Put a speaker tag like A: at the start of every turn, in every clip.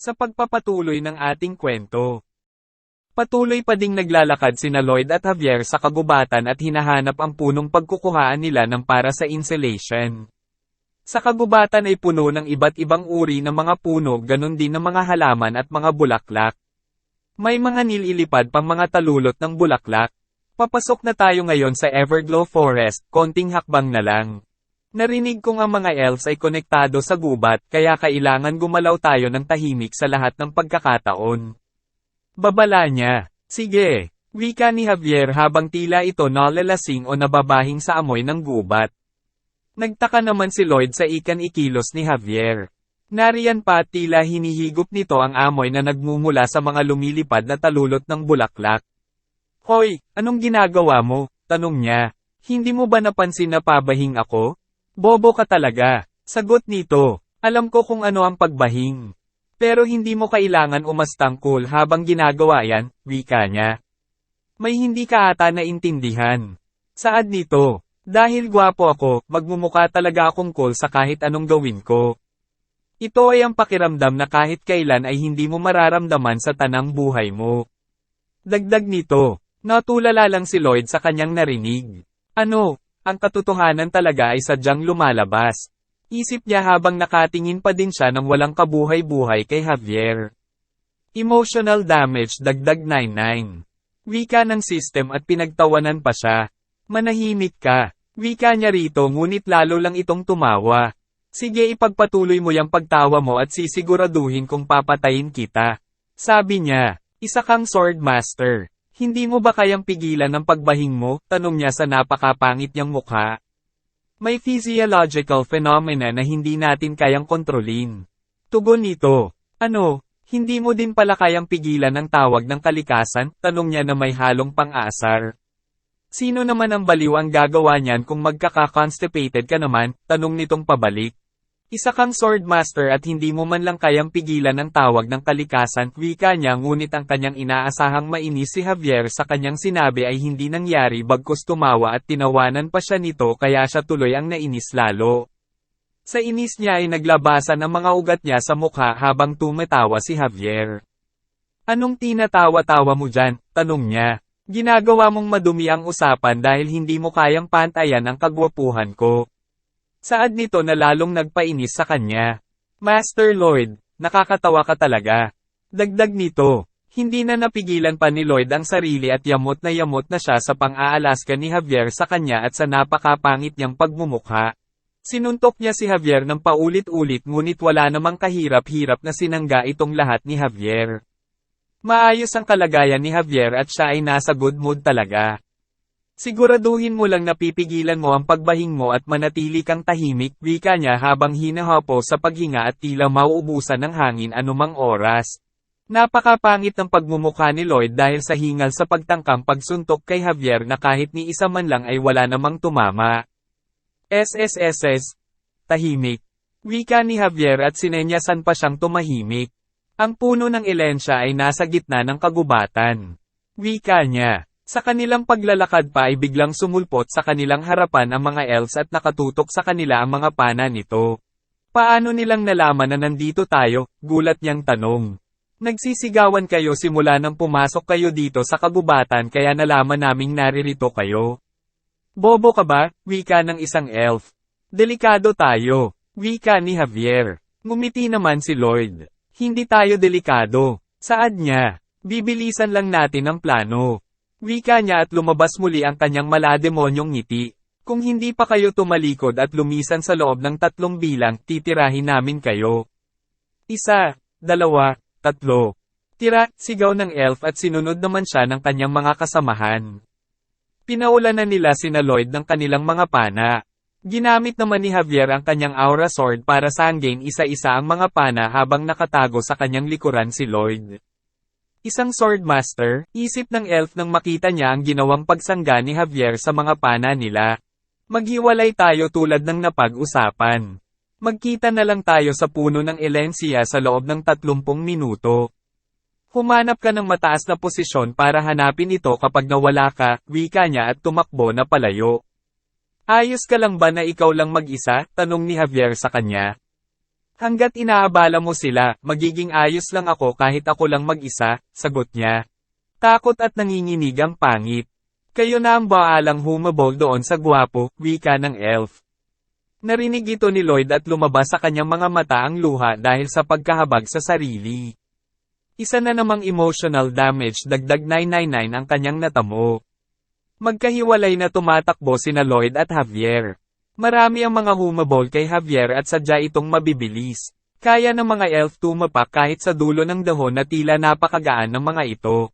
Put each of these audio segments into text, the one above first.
A: Sa pagpapatuloy ng ating kwento. Patuloy pa ding naglalakad sina Lloyd at Javier sa kagubatan at hinahanap ang punong pagkukuhaan nila ng para sa insulation. Sa kagubatan ay puno ng iba't ibang uri ng mga puno ganon din ng mga halaman at mga bulaklak. May mga nililipad pang mga talulot ng bulaklak. Papasok na tayo ngayon sa Everglow Forest, konting hakbang na lang. Narinig ko nga mga elves ay konektado sa gubat kaya kailangan gumalaw tayo ng tahimik sa lahat ng pagkakataon. Babala niya. Sige. Wika ni Javier habang tila ito nalalasing o nababahing sa amoy ng gubat. Nagtaka naman si Lloyd sa ikan ikilos ni Javier. Nariyan pa tila hinihigop nito ang amoy na nagmumula sa mga lumilipad na talulot ng bulaklak. Hoy, anong ginagawa mo? Tanong niya. Hindi mo ba napansin na pabahing ako? Bobo ka talaga. Sagot nito. Alam ko kung ano ang pagbahing. Pero hindi mo kailangan umastangkol habang ginagawa yan, wika niya. May hindi ka ata naintindihan. Saad nito? Dahil gwapo ako, magmumuka talaga akong cool sa kahit anong gawin ko. Ito ay ang pakiramdam na kahit kailan ay hindi mo mararamdaman sa tanang buhay mo. Dagdag nito, natulala lang si Lloyd sa kanyang narinig. Ano, ang katotohanan talaga ay sadyang lumalabas. Isip niya habang nakatingin pa din siya ng walang kabuhay-buhay kay Javier. Emotional damage dagdag 99. Wika ng system at pinagtawanan pa siya. Manahimik ka. Wika niya rito ngunit lalo lang itong tumawa. Sige ipagpatuloy mo yung pagtawa mo at sisiguraduhin kung papatayin kita. Sabi niya, isa kang sword master. Hindi mo ba kayang pigilan ang pagbahing mo? Tanong niya sa napakapangit niyang mukha. May physiological phenomena na hindi natin kayang kontrolin. Tugon nito. Ano, hindi mo din pala kayang pigilan ang tawag ng kalikasan? Tanong niya na may halong pang-asar. Sino naman ang baliw ang gagawa niyan kung magkaka-constipated ka naman? Tanong nitong pabalik. Isa kang swordmaster at hindi mo man lang kayang pigilan ang tawag ng kalikasan, wika niya ngunit ang kanyang inaasahang mainis si Javier sa kanyang sinabi ay hindi nangyari bagkus tumawa at tinawanan pa siya nito kaya siya tuloy ang nainis lalo. Sa inis niya ay naglabasan ang mga ugat niya sa mukha habang tumatawa si Javier. Anong tinatawa-tawa mo dyan? Tanong niya. Ginagawa mong madumi ang usapan dahil hindi mo kayang pantayan ang kagwapuhan ko. Saad nito na lalong nagpainis sa kanya. Master Lloyd, nakakatawa ka talaga. Dagdag nito, hindi na napigilan pa ni Lloyd ang sarili at yamot na yamot na siya sa pang-aalaska ni Javier sa kanya at sa napakapangit niyang pagmumukha. Sinuntok niya si Javier ng paulit-ulit ngunit wala namang kahirap-hirap na sinangga itong lahat ni Javier. Maayos ang kalagayan ni Javier at siya ay nasa good mood talaga. Siguraduhin mo lang napipigilan mo ang pagbahing mo at manatili kang tahimik, wika niya habang hinahapo sa paghinga at tila mauubusan ng hangin anumang oras. Napakapangit ng pagmumukha ni Lloyd dahil sa hingal sa pagtangkang pagsuntok kay Javier na kahit ni isa man lang ay wala namang tumama. SSSS. Tahimik. Wika ni Javier at sinenyasan pa siyang tumahimik. Ang puno ng elensya ay nasa gitna ng kagubatan. Wika niya. Sa kanilang paglalakad pa ay biglang sumulpot sa kanilang harapan ang mga elves at nakatutok sa kanila ang mga pana nito. Paano nilang nalaman na nandito tayo? Gulat niyang tanong. Nagsisigawan kayo simula nang pumasok kayo dito sa kagubatan kaya nalaman naming naririto kayo. Bobo ka ba? Wika ng isang elf. Delikado tayo. Wika ni Javier. Ngumiti naman si Lloyd. Hindi tayo delikado. Saad niya. Bibilisan lang natin ang plano. Wika niya at lumabas muli ang kanyang malademonyong ngiti. Kung hindi pa kayo tumalikod at lumisan sa loob ng tatlong bilang, titirahin namin kayo. Isa, dalawa, tatlo. Tira, sigaw ng elf at sinunod naman siya ng kanyang mga kasamahan. Pinaulan na nila sina Lloyd ng kanilang mga pana. Ginamit naman ni Javier ang kanyang aura sword para sanggain isa-isa ang mga pana habang nakatago sa kanyang likuran si Lloyd. Isang swordmaster, isip ng elf nang makita niya ang ginawang pagsangga ni Javier sa mga pana nila. Maghiwalay tayo tulad ng napag-usapan. Magkita na lang tayo sa puno ng Elencia sa loob ng 30 minuto. Humanap ka ng mataas na posisyon para hanapin ito kapag nawala ka, wika niya at tumakbo na palayo. Ayos ka lang ba na ikaw lang mag-isa? Tanong ni Javier sa kanya. Hanggat inaabala mo sila, magiging ayos lang ako kahit ako lang mag-isa, sagot niya. Takot at nanginginig ang pangit. Kayo na ang baalang humabol doon sa gwapo, wika ng elf. Narinig ito ni Lloyd at lumabas sa kanyang mga mata ang luha dahil sa pagkahabag sa sarili. Isa na namang emotional damage dagdag 999 ang kanyang natamo. Magkahiwalay na tumatakbo sina Lloyd at Javier. Marami ang mga humabol kay Javier at sadya itong mabibilis. Kaya ng mga elf tumapak kahit sa dulo ng dahon na tila napakagaan ng mga ito.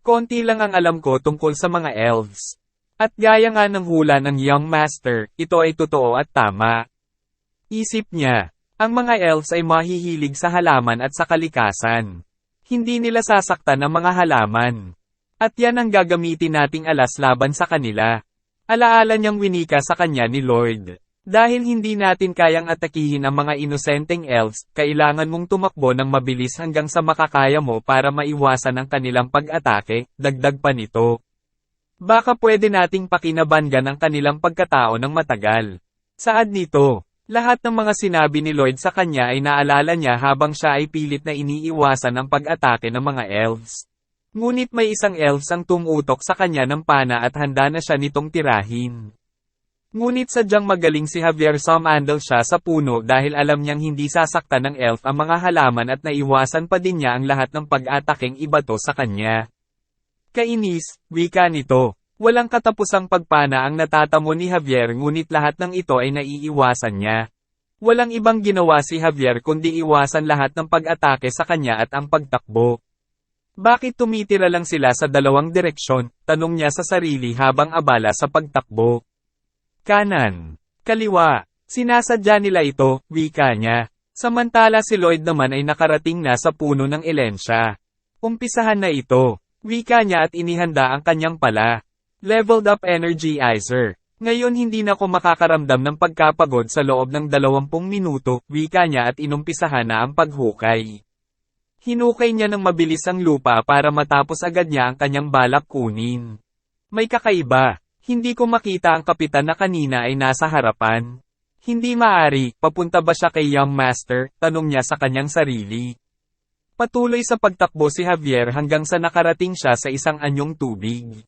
A: Konti lang ang alam ko tungkol sa mga elves. At gaya nga ng hula ng Young Master, ito ay totoo at tama. Isip niya, ang mga elves ay mahihilig sa halaman at sa kalikasan. Hindi nila sasaktan ang mga halaman. At yan ang gagamitin nating alas laban sa kanila. Alaala niyang winika sa kanya ni Lord. Dahil hindi natin kayang atakihin ang mga inosenteng elves, kailangan mong tumakbo ng mabilis hanggang sa makakaya mo para maiwasan ang kanilang pag-atake, dagdag pa nito. Baka pwede nating pakinabangan ang kanilang pagkatao ng matagal. Saad nito, lahat ng mga sinabi ni Lloyd sa kanya ay naalala niya habang siya ay pilit na iniiwasan ang pag-atake ng mga elves. Ngunit may isang elves ang tumutok sa kanya ng pana at handa na siya nitong tirahin. Ngunit sadyang magaling si Javier Somandel siya sa puno dahil alam niyang hindi sasaktan ng elf ang mga halaman at naiwasan pa din niya ang lahat ng pag-ataking ibato sa kanya. Kainis, wika nito. Walang katapusang pagpana ang natatamo ni Javier ngunit lahat ng ito ay naiiwasan niya. Walang ibang ginawa si Javier kundi iwasan lahat ng pag-atake sa kanya at ang pagtakbo. Bakit tumitira lang sila sa dalawang direksyon, tanong niya sa sarili habang abala sa pagtakbo. Kanan. Kaliwa. Sinasadya nila ito, wika niya. Samantala si Lloyd naman ay nakarating na sa puno ng Elensya. Umpisahan na ito. Wika niya at inihanda ang kanyang pala. Leveled up energizer. Ngayon hindi na ko makakaramdam ng pagkapagod sa loob ng 20 minuto, wika niya at inumpisahan na ang paghukay. Hinukay niya ng mabilis ang lupa para matapos agad niya ang kanyang balak kunin. May kakaiba. Hindi ko makita ang kapitan na kanina ay nasa harapan. Hindi maari, papunta ba siya kay Young Master, tanong niya sa kanyang sarili. Patuloy sa pagtakbo si Javier hanggang sa nakarating siya sa isang anyong tubig.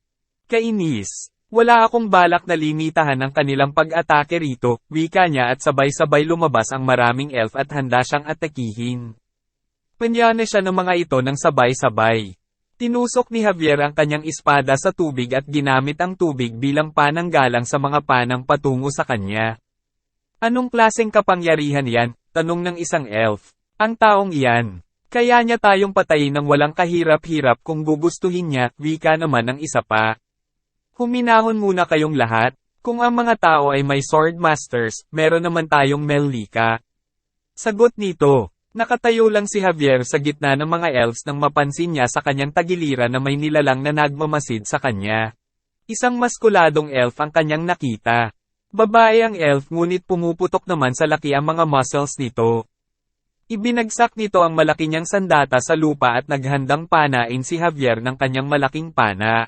A: Kainis. Wala akong balak na limitahan ang kanilang pag-atake rito, wika niya at sabay-sabay lumabas ang maraming elf at handa siyang atakihin. Panyane siya ng mga ito ng sabay-sabay. Tinusok ni Javier ang kanyang espada sa tubig at ginamit ang tubig bilang pananggalang sa mga panang patungo sa kanya. Anong klaseng kapangyarihan yan? Tanong ng isang elf. Ang taong iyan. Kaya niya tayong patayin ng walang kahirap-hirap kung gugustuhin niya, wika naman ng isa pa. Huminahon muna kayong lahat. Kung ang mga tao ay may sword masters, meron naman tayong Melika. Sagot nito, nakatayo lang si Javier sa gitna ng mga elves nang mapansin niya sa kanyang tagiliran na may nilalang na nagmamasid sa kanya. Isang maskuladong elf ang kanyang nakita. Babae ang elf ngunit pumuputok naman sa laki ang mga muscles nito. Ibinagsak nito ang malaki niyang sandata sa lupa at naghandang panain si Javier ng kanyang malaking pana.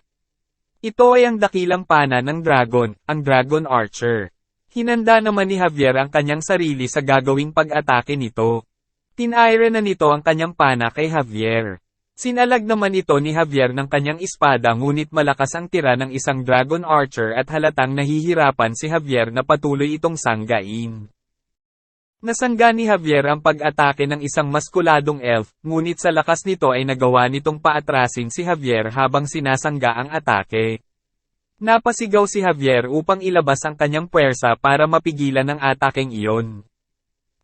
A: Ito ay ang dakilang pana ng dragon, ang Dragon Archer. Hinanda naman ni Javier ang kanyang sarili sa gagawing pag-atake nito. Tinaire na nito ang kanyang pana kay Javier. Sinalag naman ito ni Javier ng kanyang espada ngunit malakas ang tira ng isang Dragon Archer at halatang nahihirapan si Javier na patuloy itong sanggain. Nasangga ni Javier ang pag-atake ng isang maskuladong elf, ngunit sa lakas nito ay nagawa nitong paatrasin si Javier habang sinasangga ang atake. Napasigaw si Javier upang ilabas ang kanyang puwersa para mapigilan ang atakeng iyon.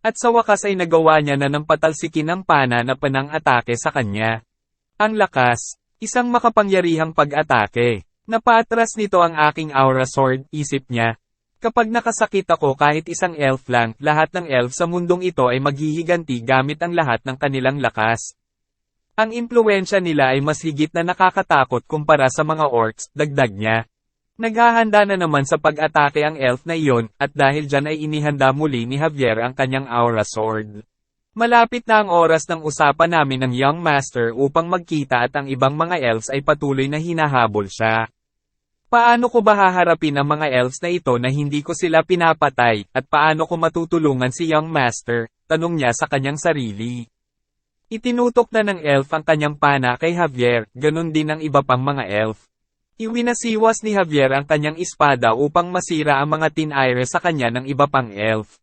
A: At sa wakas ay nagawa niya na ng patalsikin ang pana na panang atake sa kanya. Ang lakas, isang makapangyarihang pag-atake. Napaatras nito ang aking aura sword, isip niya, Kapag nakasakit ako kahit isang elf lang, lahat ng elf sa mundong ito ay maghihiganti gamit ang lahat ng kanilang lakas. Ang impluensya nila ay mas higit na nakakatakot kumpara sa mga orcs, dagdag niya. Naghahanda na naman sa pag-atake ang elf na iyon, at dahil dyan ay inihanda muli ni Javier ang kanyang aura sword. Malapit na ang oras ng usapan namin ng Young Master upang magkita at ang ibang mga elves ay patuloy na hinahabol siya. Paano ko ba haharapin ang mga elves na ito na hindi ko sila pinapatay, at paano ko matutulungan si Young Master, tanong niya sa kanyang sarili. Itinutok na ng elf ang kanyang pana kay Javier, ganun din ang iba pang mga elf. Iwinasiwas ni Javier ang kanyang espada upang masira ang mga tinaire sa kanya ng iba pang elf.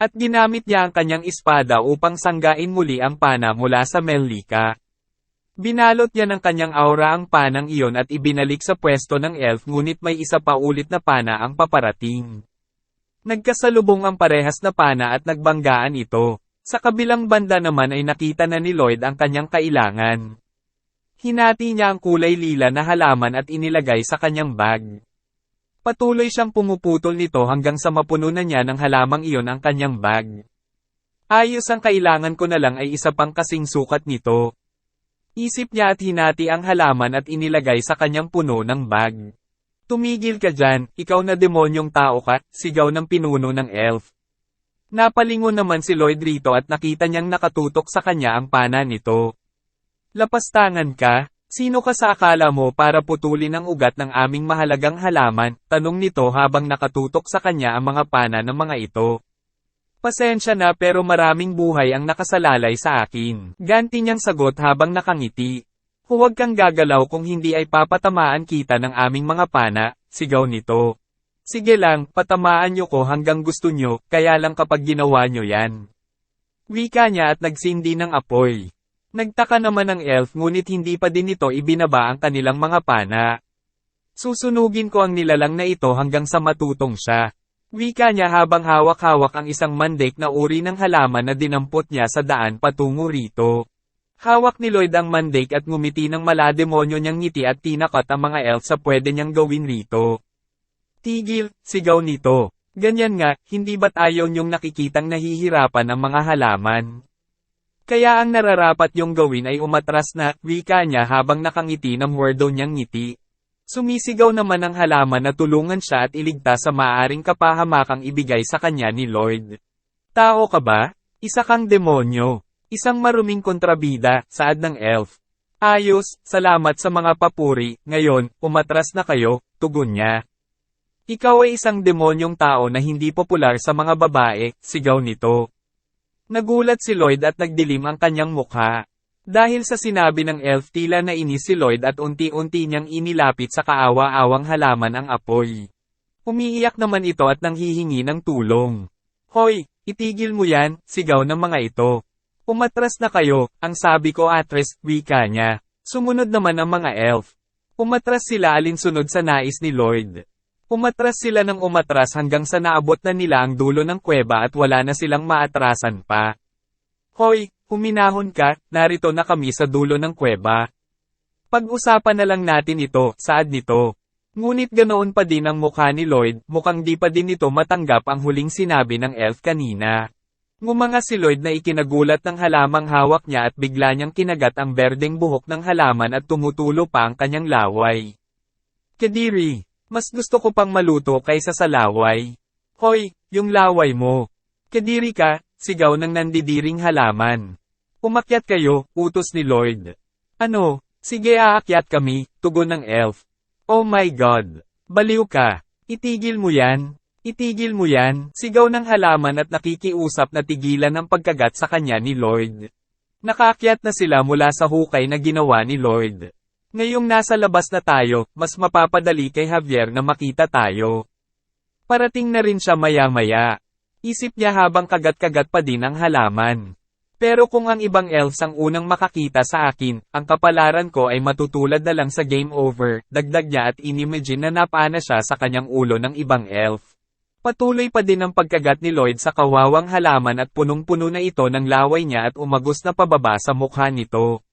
A: At ginamit niya ang kanyang espada upang sanggain muli ang pana mula sa Melika. Binalot niya ng kanyang aura ang panang iyon at ibinalik sa pwesto ng elf ngunit may isa pa ulit na pana ang paparating. Nagkasalubong ang parehas na pana at nagbanggaan ito. Sa kabilang banda naman ay nakita na ni Lloyd ang kanyang kailangan. Hinati niya ang kulay lila na halaman at inilagay sa kanyang bag. Patuloy siyang pumuputol nito hanggang sa mapuno na niya ng halamang iyon ang kanyang bag. Ayos ang kailangan ko na lang ay isa pang kasing sukat nito. Isip niya at hinati ang halaman at inilagay sa kanyang puno ng bag. Tumigil ka dyan, ikaw na demonyong tao ka, sigaw ng pinuno ng elf. Napalingon naman si Lloyd rito at nakita niyang nakatutok sa kanya ang pana nito. Lapastangan ka, sino ka sa akala mo para putulin ang ugat ng aming mahalagang halaman, tanong nito habang nakatutok sa kanya ang mga pana ng mga ito. Pasensya na pero maraming buhay ang nakasalalay sa akin. Ganti niyang sagot habang nakangiti. Huwag kang gagalaw kung hindi ay papatamaan kita ng aming mga pana, sigaw nito. Sige lang, patamaan niyo ko hanggang gusto niyo, kaya lang kapag ginawa niyo yan. Wika niya at nagsindi ng apoy. Nagtaka naman ang elf ngunit hindi pa din ito ibinaba ang kanilang mga pana. Susunugin ko ang nilalang na ito hanggang sa matutong siya. Wika niya habang hawak-hawak ang isang mandek na uri ng halaman na dinampot niya sa daan patungo rito. Hawak ni Lloyd ang mandek at ngumiti ng malademonyo niyang ngiti at tinakot ang mga elf sa pwede niyang gawin rito. Tigil, sigaw nito. Ganyan nga, hindi ba't ayaw niyong nakikitang nahihirapan ang mga halaman? Kaya ang nararapat yung gawin ay umatras na, wika niya habang nakangiti ng wordo niyang ngiti. Sumisigaw naman ang halaman na tulungan siya at iligtas sa maaaring kapahamakang ibigay sa kanya ni Lord. Tao ka ba? Isa kang demonyo. Isang maruming kontrabida, saad ng elf. Ayos, salamat sa mga papuri, ngayon, umatras na kayo, tugon niya. Ikaw ay isang demonyong tao na hindi popular sa mga babae, sigaw nito. Nagulat si Lloyd at nagdilim ang kanyang mukha. Dahil sa sinabi ng elf tila na inis si Lloyd at unti-unti niyang inilapit sa kaawa-awang halaman ang apoy. Umiiyak naman ito at nanghihingi ng tulong. Hoy, itigil mo yan, sigaw ng mga ito. Umatras na kayo, ang sabi ko atres, wika niya. Sumunod naman ang mga elf. Umatras sila alinsunod sa nais ni Lloyd. Umatras sila ng umatras hanggang sa naabot na nila ang dulo ng kuweba at wala na silang maatrasan pa. Hoy, Huminahon ka, narito na kami sa dulo ng kuweba. Pag-usapan na lang natin ito, saad nito. Ngunit ganoon pa din ang mukha ni Lloyd, mukhang di pa din ito matanggap ang huling sinabi ng elf kanina. Ngumanga si Lloyd na ikinagulat ng halamang hawak niya at bigla niyang kinagat ang berdeng buhok ng halaman at tumutulo pa ang kanyang laway. Kadiri, mas gusto ko pang maluto kaysa sa laway. Hoy, yung laway mo. Kadiri ka, sigaw ng nandidiring halaman. Umakyat kayo, utos ni Lloyd. Ano? Sige aakyat kami, tugon ng elf. Oh my god. Baliw ka. Itigil mo yan. Itigil mo yan, sigaw ng halaman at nakikiusap na tigilan ang pagkagat sa kanya ni Lloyd. Nakakyat na sila mula sa hukay na ginawa ni Lloyd. Ngayong nasa labas na tayo, mas mapapadali kay Javier na makita tayo. Parating na rin siya maya-maya. Isip niya habang kagat-kagat pa din ang halaman. Pero kung ang ibang elves ang unang makakita sa akin, ang kapalaran ko ay matutulad na lang sa game over, dagdag niya at inimagine na napana siya sa kanyang ulo ng ibang elf. Patuloy pa din ang pagkagat ni Lloyd sa kawawang halaman at punong-puno na ito ng laway niya at umagos na pababa sa mukha nito.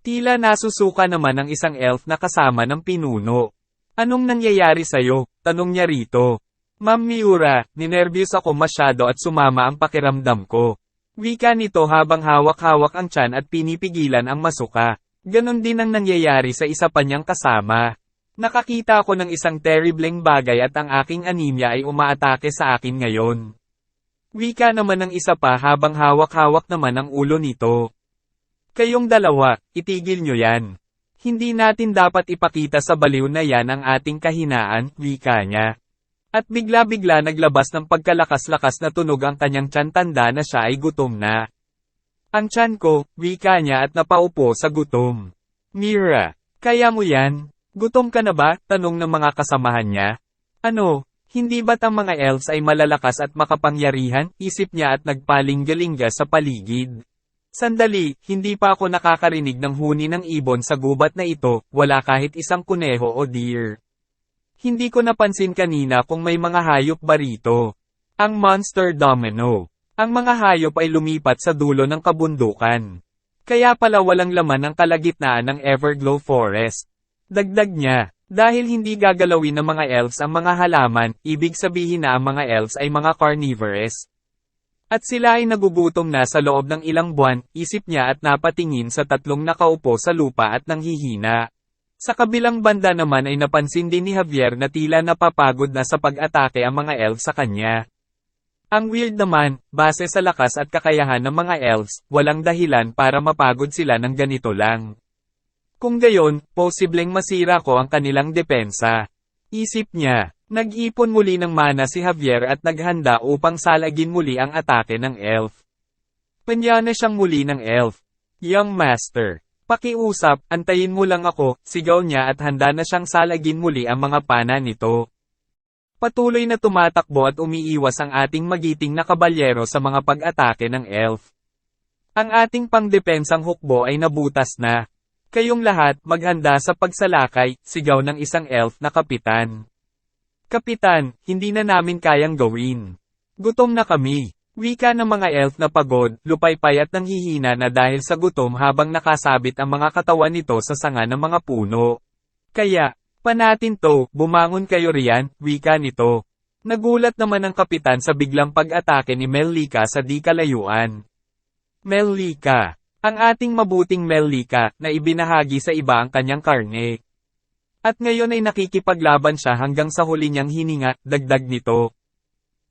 A: Tila nasusuka naman ang isang elf na kasama ng pinuno. Anong nangyayari sa'yo? Tanong niya rito. Ma'am Miura, ninervyos ako masyado at sumama ang pakiramdam ko. Wika nito habang hawak-hawak ang tiyan at pinipigilan ang masuka. Ganon din ang nangyayari sa isa pa niyang kasama. Nakakita ako ng isang terribleng bagay at ang aking anemia ay umaatake sa akin ngayon. Wika naman ng isa pa habang hawak-hawak naman ang ulo nito. Kayong dalawa, itigil nyo yan. Hindi natin dapat ipakita sa baliw na yan ang ating kahinaan, wika niya. At bigla-bigla naglabas ng pagkalakas-lakas na tunog ang kanyang tiyan tanda na siya ay gutom na. Ang tiyan ko, wika niya at napaupo sa gutom. Mira, kaya mo yan? Gutom ka na ba? Tanong ng mga kasamahan niya. Ano, hindi ba't ang mga elves ay malalakas at makapangyarihan? Isip niya at nagpalingga-lingga sa paligid. Sandali, hindi pa ako nakakarinig ng huni ng ibon sa gubat na ito, wala kahit isang kuneho o deer. Hindi ko napansin kanina kung may mga hayop ba rito. Ang monster domino. Ang mga hayop ay lumipat sa dulo ng kabundukan. Kaya pala walang laman ang kalagitnaan ng Everglow Forest. Dagdag niya, dahil hindi gagalawin ng mga elves ang mga halaman, ibig sabihin na ang mga elves ay mga carnivorous. At sila ay nagugutom na sa loob ng ilang buwan, isip niya at napatingin sa tatlong nakaupo sa lupa at nanghihina. Sa kabilang banda naman ay napansin din ni Javier na tila napapagod na sa pag-atake ang mga elves sa kanya. Ang weird naman, base sa lakas at kakayahan ng mga elves, walang dahilan para mapagod sila ng ganito lang. Kung gayon, posibleng masira ko ang kanilang depensa. Isip niya, Nag-ipon muli ng mana si Javier at naghanda upang salagin muli ang atake ng elf. Panyana siyang muli ng elf. Young Master. Pakiusap, antayin mo lang ako, sigaw niya at handa na siyang salagin muli ang mga pana nito. Patuloy na tumatakbo at umiiwas ang ating magiting na kabalyero sa mga pag-atake ng elf. Ang ating pangdepensang hukbo ay nabutas na. Kayong lahat, maghanda sa pagsalakay, sigaw ng isang elf na kapitan. Kapitan, hindi na namin kayang gawin. Gutom na kami. Wika ng mga elf na pagod, lupaypay at nanghihina na dahil sa gutom habang nakasabit ang mga katawan nito sa sanga ng mga puno. Kaya, panatin to, bumangon kayo riyan, wika nito. Nagulat naman ang kapitan sa biglang pag-atake ni Melika sa di kalayuan. Melika, ang ating mabuting Melika, na ibinahagi sa iba ang kanyang karne. At ngayon ay nakikipaglaban siya hanggang sa huli niyang hininga, dagdag nito.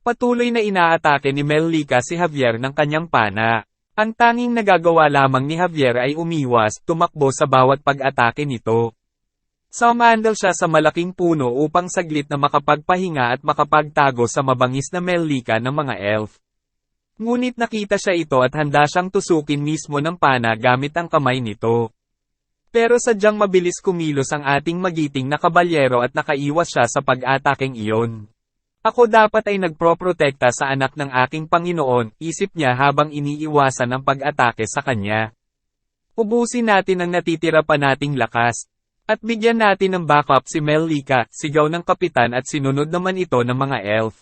A: Patuloy na inaatake ni Melika si Javier ng kanyang pana. Ang tanging nagagawa lamang ni Javier ay umiwas, tumakbo sa bawat pag-atake nito. Sumandal siya sa malaking puno upang saglit na makapagpahinga at makapagtago sa mabangis na Melika ng mga elf. Ngunit nakita siya ito at handa siyang tusukin mismo ng pana gamit ang kamay nito. Pero sadyang mabilis kumilos ang ating magiting na kabalyero at nakaiwas siya sa pag-atakeng iyon. Ako dapat ay nagproprotekta sa anak ng aking Panginoon, isip niya habang iniiwasan ang pag-atake sa kanya. Ubusin natin ang natitira pa nating lakas. At bigyan natin ng backup si Melika, sigaw ng kapitan at sinunod naman ito ng mga elf.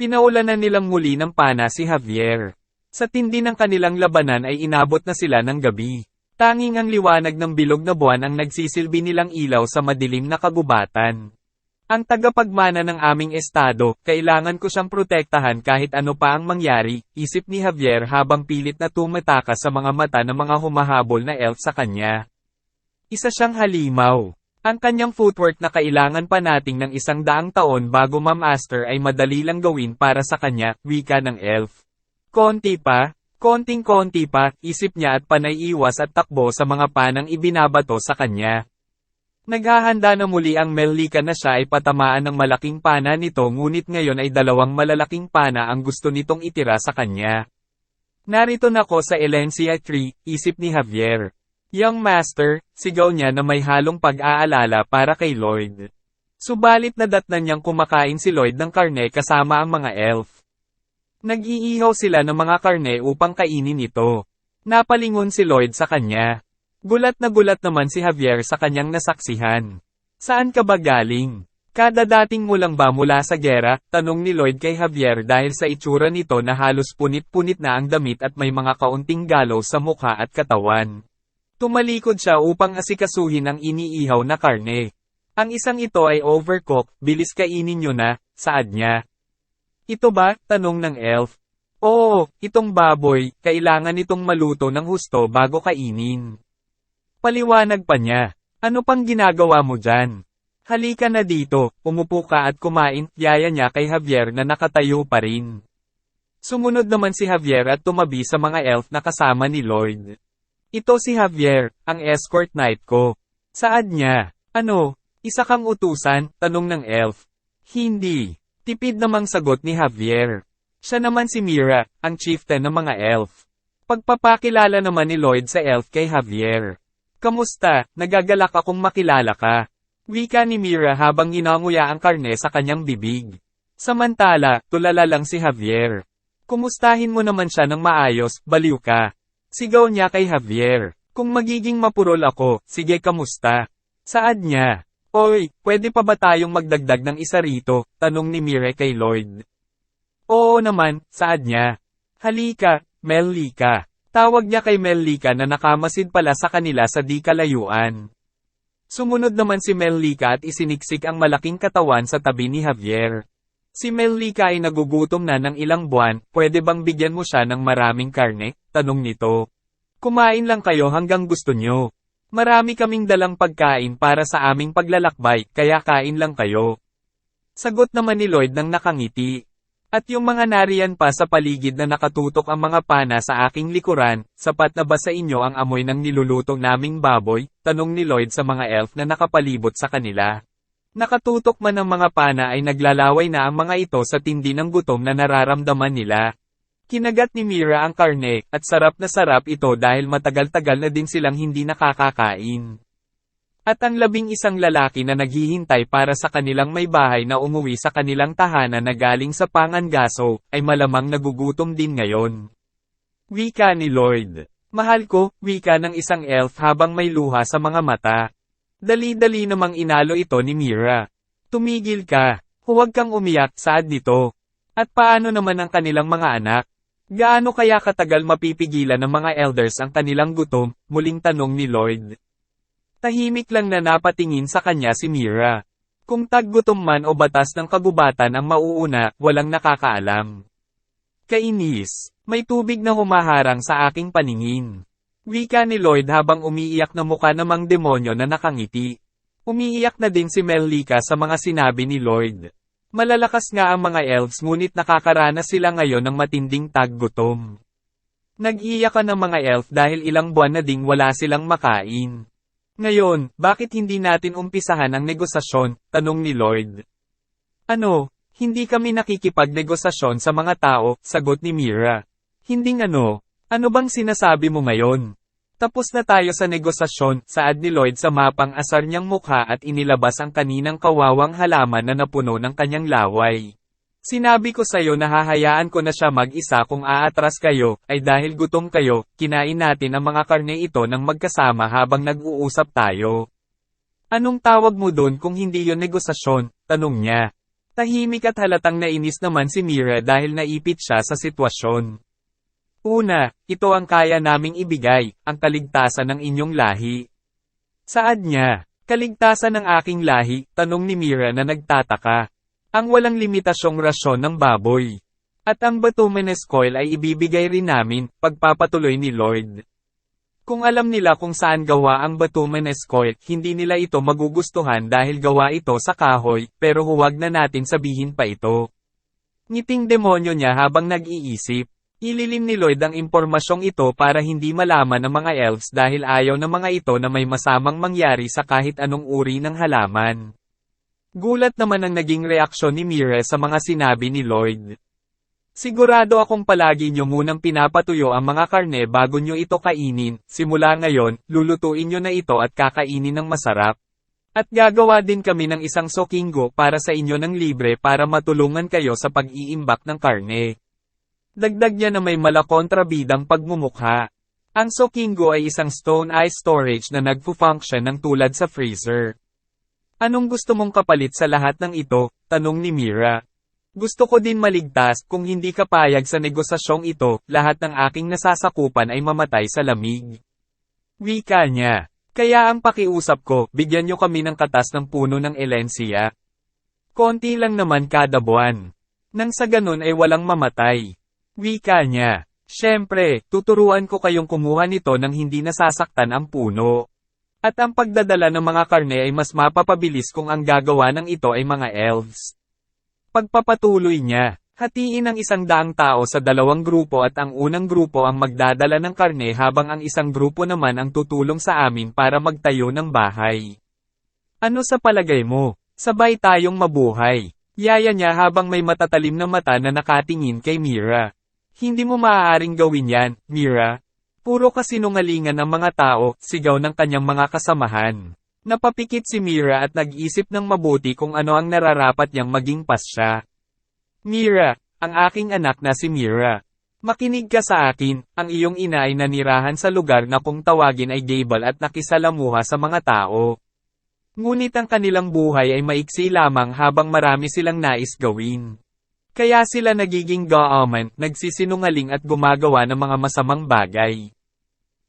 A: Pinaulanan nilang muli ng pana si Javier. Sa tindi ng kanilang labanan ay inabot na sila ng gabi. Tanging ang liwanag ng bilog na buwan ang nagsisilbi nilang ilaw sa madilim na kagubatan. Ang tagapagmana ng aming estado, kailangan ko siyang protektahan kahit ano pa ang mangyari, isip ni Javier habang pilit na tumatakas sa mga mata ng mga humahabol na elf sa kanya. Isa siyang halimaw. Ang kanyang footwork na kailangan pa nating ng isang daang taon bago ma-master ay madali lang gawin para sa kanya, wika ng elf. Konti pa, Konting-konti pa, isip niya at panay iwas at takbo sa mga panang ibinabato sa kanya. Naghahanda na muli ang Melika na siya ay patamaan ng malaking pana nito ngunit ngayon ay dalawang malalaking pana ang gusto nitong itira sa kanya. Narito na ko sa Elencia Tree, isip ni Javier. Young Master, sigaw niya na may halong pag-aalala para kay Lloyd. Subalit nadatnan niyang kumakain si Lloyd ng karne kasama ang mga elf. Nag-iihaw sila ng mga karne upang kainin ito. Napalingon si Lloyd sa kanya. Gulat na gulat naman si Javier sa kanyang nasaksihan. Saan ka ba galing? Kada dating mo lang ba mula sa gera? Tanong ni Lloyd kay Javier dahil sa itsura nito na halos punit-punit na ang damit at may mga kaunting galaw sa mukha at katawan. Tumalikod siya upang asikasuhin ang iniihaw na karne. Ang isang ito ay overcooked, bilis kainin nyo na, saad niya. Ito ba? Tanong ng elf. Oo, itong baboy, kailangan itong maluto ng husto bago kainin. Paliwanag pa niya. Ano pang ginagawa mo dyan? Halika na dito, umupo ka at kumain, yaya niya kay Javier na nakatayo pa rin. Sumunod naman si Javier at tumabi sa mga elf na kasama ni Lloyd. Ito si Javier, ang escort knight ko. Saad niya. Ano? Isa kang utusan? Tanong ng elf. Hindi. Tipid namang sagot ni Javier. Siya naman si Mira, ang chieftain ng mga elf. Pagpapakilala naman ni Lloyd sa elf kay Javier. Kamusta? Nagagalak akong makilala ka. Wika ni Mira habang ginanguya ang karne sa kanyang bibig. Samantala, tulala lang si Javier. Kumustahin mo naman siya ng maayos, baliw ka. Sigaw niya kay Javier. Kung magiging mapurol ako, sige kamusta? Saad niya? Oy, pwede pa ba tayong magdagdag ng isa rito? Tanong ni Mire kay Lloyd. Oo naman, saad niya. Halika, Melika. Tawag niya kay Melika na nakamasid pala sa kanila sa di kalayuan. Sumunod naman si Melika at isiniksik ang malaking katawan sa tabi ni Javier. Si Melika ay nagugutom na ng ilang buwan, pwede bang bigyan mo siya ng maraming karne? Tanong nito. Kumain lang kayo hanggang gusto nyo. Marami kaming dalang pagkain para sa aming paglalakbay, kaya kain lang kayo. Sagot naman ni Lloyd ng nakangiti. At yung mga nariyan pa sa paligid na nakatutok ang mga pana sa aking likuran, sapat na ba sa inyo ang amoy ng niluluto naming baboy? Tanong ni Lloyd sa mga elf na nakapalibot sa kanila. Nakatutok man ang mga pana ay naglalaway na ang mga ito sa tindi ng gutom na nararamdaman nila. Kinagat ni Mira ang karne, at sarap na sarap ito dahil matagal-tagal na din silang hindi nakakakain. At ang labing isang lalaki na naghihintay para sa kanilang may bahay na umuwi sa kanilang tahanan na galing sa Pangangaso, ay malamang nagugutom din ngayon. Wika ni Lloyd. Mahal ko, wika ng isang elf habang may luha sa mga mata. Dali-dali namang inalo ito ni Mira. Tumigil ka, huwag kang umiyak, saad nito. At paano naman ang kanilang mga anak? Gaano kaya katagal mapipigilan ng mga elders ang kanilang gutom, muling tanong ni Lloyd. Tahimik lang na napatingin sa kanya si Mira. Kung taggutom man o batas ng kagubatan ang mauuna, walang nakakaalam. Kainis, may tubig na humaharang sa aking paningin. Wika ni Lloyd habang umiiyak na mukha namang demonyo na nakangiti. Umiiyak na din si Melika sa mga sinabi ni Lloyd. Malalakas nga ang mga elves ngunit nakakaranas sila ngayon ng matinding taggutom. Nag-iiyak ng mga elf dahil ilang buwan na ding wala silang makain. Ngayon, bakit hindi natin umpisahan ang negosasyon? Tanong ni Lloyd. Ano, hindi kami nakikipagnegosasyon sa mga tao, sagot ni Mira. Hindi ano, ano bang sinasabi mo ngayon? Tapos na tayo sa negosasyon, saad ni Lloyd sa mapang asar niyang mukha at inilabas ang kaninang kawawang halaman na napuno ng kanyang laway. Sinabi ko sa'yo na hahayaan ko na siya mag-isa kung aatras kayo, ay dahil gutom kayo, kinain natin ang mga karne ito ng magkasama habang nag-uusap tayo. Anong tawag mo doon kung hindi yon negosasyon? Tanong niya. Tahimik at halatang nainis naman si Mira dahil naipit siya sa sitwasyon. Una, ito ang kaya naming ibigay, ang kaligtasan ng inyong lahi. Saad niya, kaligtasan ng aking lahi, tanong ni Mira na nagtataka. Ang walang limitasyong rasyon ng baboy. At ang batuminous coil ay ibibigay rin namin, pagpapatuloy ni Lloyd. Kung alam nila kung saan gawa ang batuminous coil, hindi nila ito magugustuhan dahil gawa ito sa kahoy, pero huwag na natin sabihin pa ito. Ngiting demonyo niya habang nag-iisip. Ililim ni Lloyd ang impormasyong ito para hindi malaman ng mga elves dahil ayaw ng mga ito na may masamang mangyari sa kahit anong uri ng halaman. Gulat naman ang naging reaksyon ni Mire sa mga sinabi ni Lloyd. Sigurado akong palagi nyo munang pinapatuyo ang mga karne bago nyo ito kainin, simula ngayon, lulutuin nyo na ito at kakainin ng masarap. At gagawa din kami ng isang sokingo para sa inyo ng libre para matulungan kayo sa pag-iimbak ng karne. Dagdag niya na may malakontrabidang pagmumukha. Ang sokingo ay isang stone ice storage na nagfu-function ng tulad sa freezer. Anong gusto mong kapalit sa lahat ng ito? Tanong ni Mira. Gusto ko din maligtas kung hindi ka payag sa negosasyong ito, lahat ng aking nasasakupan ay mamatay sa lamig. Wika niya. Kaya ang pakiusap ko, bigyan niyo kami ng katas ng puno ng Elencia. Konti lang naman kada buwan. Nang sa ganun ay walang mamatay. Wika niya. Siyempre, tuturuan ko kayong kumuha nito nang hindi nasasaktan ang puno. At ang pagdadala ng mga karne ay mas mapapabilis kung ang gagawa ng ito ay mga elves. Pagpapatuloy niya, Hatiin ang isang daang tao sa dalawang grupo at ang unang grupo ang magdadala ng karne habang ang isang grupo naman ang tutulong sa amin para magtayo ng bahay. Ano sa palagay mo? Sabay tayong mabuhay. Yaya niya habang may matatalim na mata na nakatingin kay Mira. Hindi mo maaaring gawin yan, Mira. Puro kasinungalingan ng mga tao, sigaw ng kanyang mga kasamahan. Napapikit si Mira at nag-isip ng mabuti kung ano ang nararapat niyang maging pasya. Mira, ang aking anak na si Mira. Makinig ka sa akin, ang iyong ina ay nanirahan sa lugar na kung tawagin ay Gable at nakisalamuha sa mga tao. Ngunit ang kanilang buhay ay maiksi lamang habang marami silang nais gawin. Kaya sila nagiging gaaman, nagsisinungaling at gumagawa ng mga masamang bagay.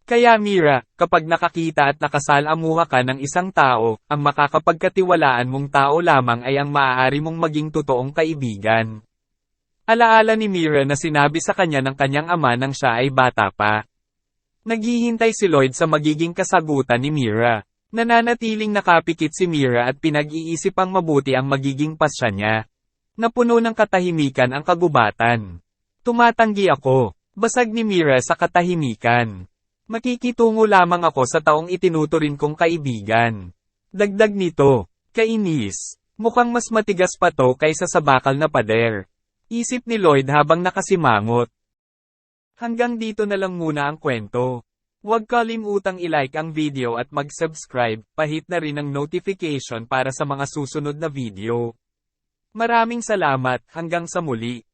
A: Kaya Mira, kapag nakakita at nakasalamuha ka ng isang tao, ang makakapagkatiwalaan mong tao lamang ay ang maaari mong maging totoong kaibigan. Alaala ni Mira na sinabi sa kanya ng kanyang ama nang siya ay bata pa. Naghihintay si Lloyd sa magiging kasagutan ni Mira. Nananatiling nakapikit si Mira at pinag-iisip ang mabuti ang magiging pasya niya. Napuno ng katahimikan ang kagubatan. Tumatanggi ako. Basag ni Mira sa katahimikan. Makikitungo lamang ako sa taong itinuturin kong kaibigan. Dagdag nito, kainis. Mukhang mas matigas pa to kaysa sa bakal na pader. Isip ni Lloyd habang nakasimangot. Hanggang dito na lang muna ang kwento. Huwag kalimutang i-like ang video at mag-subscribe, pahit na rin ang notification para sa mga susunod na video. Maraming salamat, hanggang sa muli.